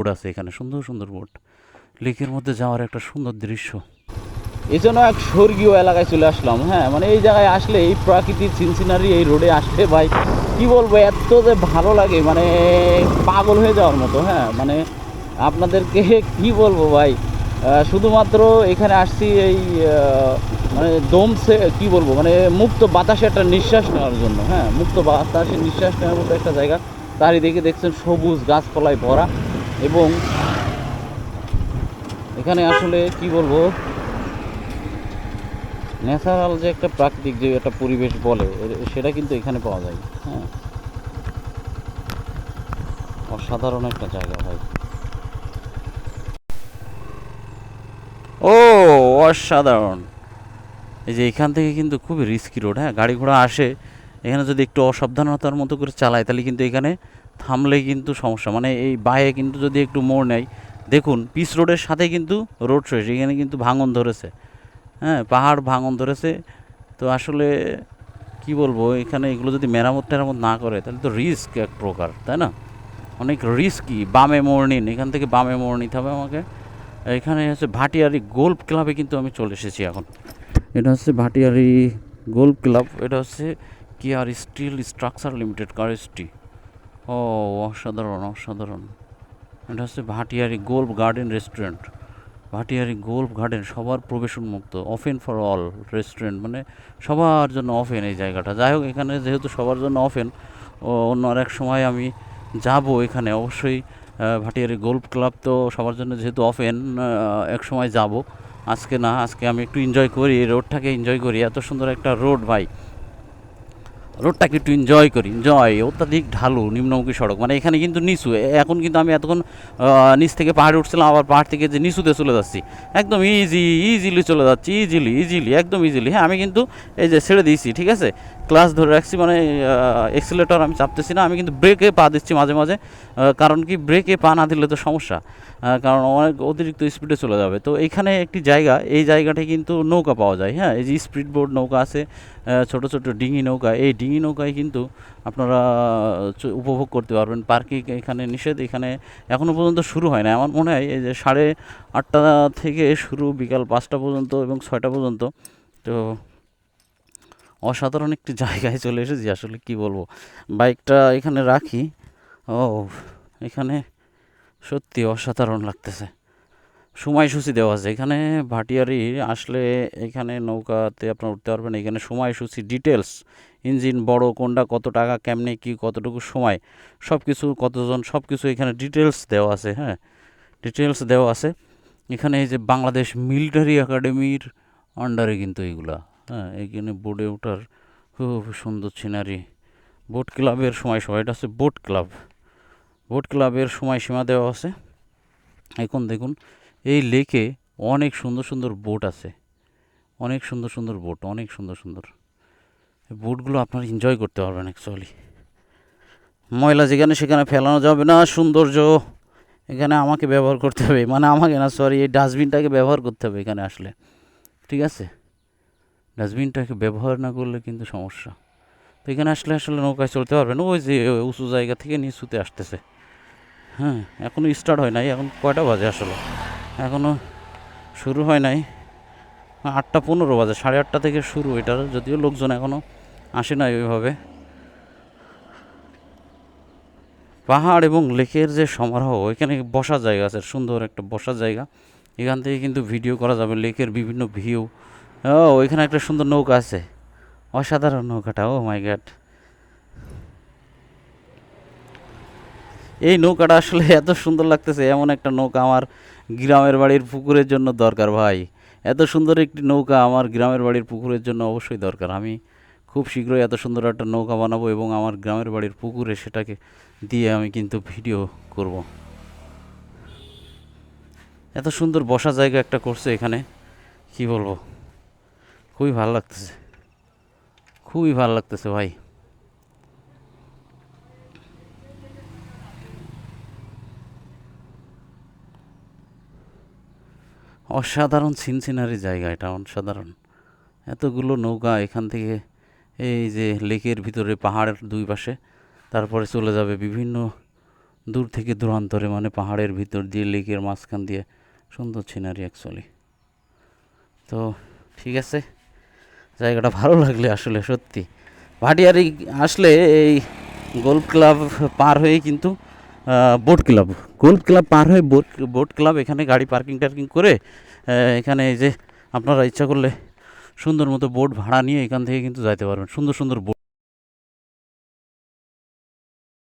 Boat আছে এখানে, সুন্দর সুন্দর বোট লেকের মধ্যে যাওয়ার একটা সুন্দর দৃশ্য। এই জন্য এক স্বর্গীয় এলাকায় চলে আসলাম হ্যাঁ মানে এই জায়গায় আসলে এই প্রাকৃতিক সিনসিনারি এই রোডে আসলে ভাই, কি বলব, এত যে ভালো লাগে মানে পাগল হয়ে যাওয়ার মতো হ্যাঁ মানে আপনাদেরকে কি বলব ভাই শুধুমাত্র এখানে আসছি এই মানে দম সে কি বলব মানে মুক্ত বাতাসে একটা নিঃশ্বাস নেওয়ার জন্য হ্যাঁ মুক্ত বাতাসে নিঃশ্বাস নেওয়ার মতো একটা জায়গা। তারই দেখে দেখছেন সবুজ গাছপালায় ভরা। এবং এখানে আসলে কি বলব? ন্যাচারাল যে একটা প্রাকৃতিক যে একটা পরিবেশ বলে সেটা কিন্তু এখানে পাওয়া যায়। হ্যাঁ। অসাধারণ একটা জায়গা ভাই। ও, অসাধারণ। এই যে এখান থেকে কিন্তু খুবই রিস্কি রোড হ্যাঁ? গাড়ি ঘোড়া আসে, এখানে যদি একটু অসাবধানতার মতো করে চালায়, তাহলে কিন্তু এখানে থামলে কিন্তু সমস্যা। মানে এই বায়ে কিন্তু যদি একটু মোড় নেয়, দেখুন পিস রোডের সাথে কিন্তু রোড শেষ, এখানে কিন্তু ভাঙন ধরেছে। হ্যাঁ পাহাড় ভাঙন ধরেছে। তো আসলে কি বলব, এখানে এগুলো যদি মেরামত টেরামত না করে, তাহলে তো রিস্ক এক প্রকার, তাই না? অনেক রিস্কি বামে মোড় নিন, এখান থেকে বামে মোড় নিতে হবে আমাকে। এখানে হচ্ছে ভাটিয়ারি গোল্ফ ক্লাবে কিন্তু আমি চলে এসেছি এখন। এটা হচ্ছে ভাটিয়ারি গোল্ফ ক্লাব এটা হচ্ছে কেয়ার স্টিল স্ট্রাকচার লিমিটেড কারেস্টি ও, অসাধারণ অসাধারণ। এটা হচ্ছে Bhatiari golf garden restaurant. Bhatiari golf garden, সবার প্রবেশ উন্মুক্ত ওপেন ফর অল রেস্টুরেন্ট মানে সবার জন্য ওপেন এই জায়গাটা। যাই হোক, এখানে যেহেতু সবার জন্য ওপেন অন্য আর এক সময় আমি যাব এখানে। অবশ্যই ভাটিয়ারি গোল্ফ ক্লাব তো সবার জন্য যেহেতু ওপেন এক সময় যাব। আজকে না, আজকে আমি একটু এনজয় করি রোডটাকে এনজয় করি। এত সুন্দর একটা রোড ভাই। রোডটাকে একটু এনজয় করি এনজয় অত্যাধিক ঢালু, নিম্নমুখী সড়ক মানে এখানে কিন্তু নিচু এখন কিন্তু আমি এতক্ষণ নিচ থেকে পাহাড়ে উঠছিলাম, আবার পাহাড় থেকে যে নিচুতে চলে যাচ্ছি, একদম ইজি ইজিলি চলে যাচ্ছি ইজিলি ইজিলি একদম ইজিলি হ্যাঁ আমি কিন্তু এই যে ছেড়ে দিয়েছি, ঠিক আছে? ক্লাস ধরে রাখছি মানে এক্সিলেটর আমি চাপতেছি না, আমি কিন্তু ব্রেকে পা দিচ্ছি মাঝে মাঝে কারণ কি ব্রেকে পা না দিলে তো সমস্যা কারণ অনেক অতিরিক্ত স্পিডে চলে যাবে। তো এখানে একটি জায়গা, এই জায়গাটায় কিন্তু নৌকা পাওয়া যায় হ্যাঁ এই যে স্পিড বোর্ড নৌকা আছে ছোট ছোট ডিঙি নৌকা, এই ডিঙি নৌকায় কিন্তু আপনারা উপভোগ করতে পারবেন। পার্কিং এখানে নিষেধ, এখানে এখনও পর্যন্ত শুরু হয় না। আমার মনে হয় এই যে সাড়ে আটটা থেকে শুরু, বিকাল পাঁচটা পর্যন্ত এবং ছয়টা পর্যন্ত। তো অসাধারণ একটি জায়গায় চলে এসেছি, আসলে কি বলব? বাইকটা এখানে রাখি। ও, এখানে সত্যি অসাধারণ লাগতেছে। সময়সূচি দেওয়া আছে। এখানে ভাটিয়ারি আসলে এখানে নৌকাতে আপনার উঠতে পারবেন। এখানে সময়সূচি ডিটেলস ইঞ্জিন বড়, কোনটা কত টাকা, কেমনে, কি, কতটুকু সময় সব কিছু কতজন সব কিছু এখানে ডিটেলস দেওয়া আছে হ্যাঁ? ডিটেলস দেওয়া আছে। এখানে এই যে বাংলাদেশ মিলিটারি একাডেমির আন্ডারে কিন্তু এইগুলা হ্যাঁ? এখানে বোর্ডে ওঠার খুব সুন্দর সিনারি বোট ক্লাবের সময় সময় এটা হচ্ছে বোট ক্লাব বোট ক্লাবের সময়সীমা দেওয়া আছে। এখন দেখুন এই লেকে অনেক সুন্দর সুন্দর বোট আছে। অনেক সুন্দর সুন্দর বোট, অনেক সুন্দর সুন্দর। বোটগুলো আপনারা এনজয় করতে পারবেন অ্যাকচুয়ালি ময়লা যেখানে সেখানে ফেলানো যাবে না, সৌন্দর্য এখানে আমাকে ব্যবহার করতে হবে। মানে আমাকে না সরি এই ডাস্টবিনটাকে ব্যবহার করতে হবে এখানে আসলে। ঠিক আছে? ডাস্টবিনটাকে ব্যবহার না করলে কিন্তু সমস্যা। তো এখানে আসলে আসলে নৌকায় চলতে পারবেন। ওই যে উঁচু জায়গা থেকে নিচুতে আসতেছে। হ্যাঁ এখনও স্টার্ট হয় নাই, এখন কয়টা বাজে আসলে? এখনও শুরু হয় নাই। আটটা পনেরো বাজে, সাড়ে আটটা থেকে শুরু এটার, যদিও লোকজন এখনও আসে নাই ওইভাবে। পাহাড় এবং লেকের যে সমারোহ এখানে বসার জায়গা আছে, সুন্দর একটা বসার জায়গা। এখান থেকে কিন্তু ভিডিও করা যাবে, লেকের বিভিন্ন ভিউ। ও, ওইখানে একটা সুন্দর নৌকা আছে। অসাধারণ নৌকাটা, ও মাই গড। এই নৌকাটা আসলে এত সুন্দর লাগতেছে, এমন একটা নৌকা আমার গ্রামের বাড়ির পুকুরের জন্য দরকার ভাই। এত সুন্দর একটি নৌকা আমার গ্রামের বাড়ির পুকুরের জন্য অবশ্যই দরকার। আমি খুব শীঘ্রই এত সুন্দর একটা নৌকা বানাবো এবং আমার গ্রামের বাড়ির পুকুরে সেটাকে দিয়ে আমি কিন্তু ভিডিও করব। এত সুন্দর বসা জায়গা একটা করছে এখানে, কি বলব? খুবই ভালো লাগতেছে। খুবই ভালো লাগতেছে ভাই। অসাধারণ সিনসিনারি জায়গা এটা, অসাধারণ। এতগুলো নৌকা এখান থেকে এই যে লেকের ভিতরে, পাহাড়ের দুই পাশে, তারপরে চলে যাবে বিভিন্ন দূর থেকে দূরান্তরে মানে পাহাড়ের ভিতর দিয়ে, লেকের মাঝখান দিয়ে। সুন্দর সিনারি অ্যাকচুয়ালি তো ঠিক আছে, জায়গাটা ভালো লাগলে আসলে সত্যি। ভাটিয়ারি আসলে এই গোল্ফ ক্লাব পার হয়ে কিন্তু বোট ক্লাব গোল্ফ ক্লাব পার হয়ে বোট বোট ক্লাব এখানে গাড়ি পার্কিং টার্কিং করে এখানে এই যে আপনারা ইচ্ছা করলে সুন্দর মতো বোট ভাড়া নিয়ে এখান থেকে কিন্তু যাইতে পারবেন। সুন্দর সুন্দর বোট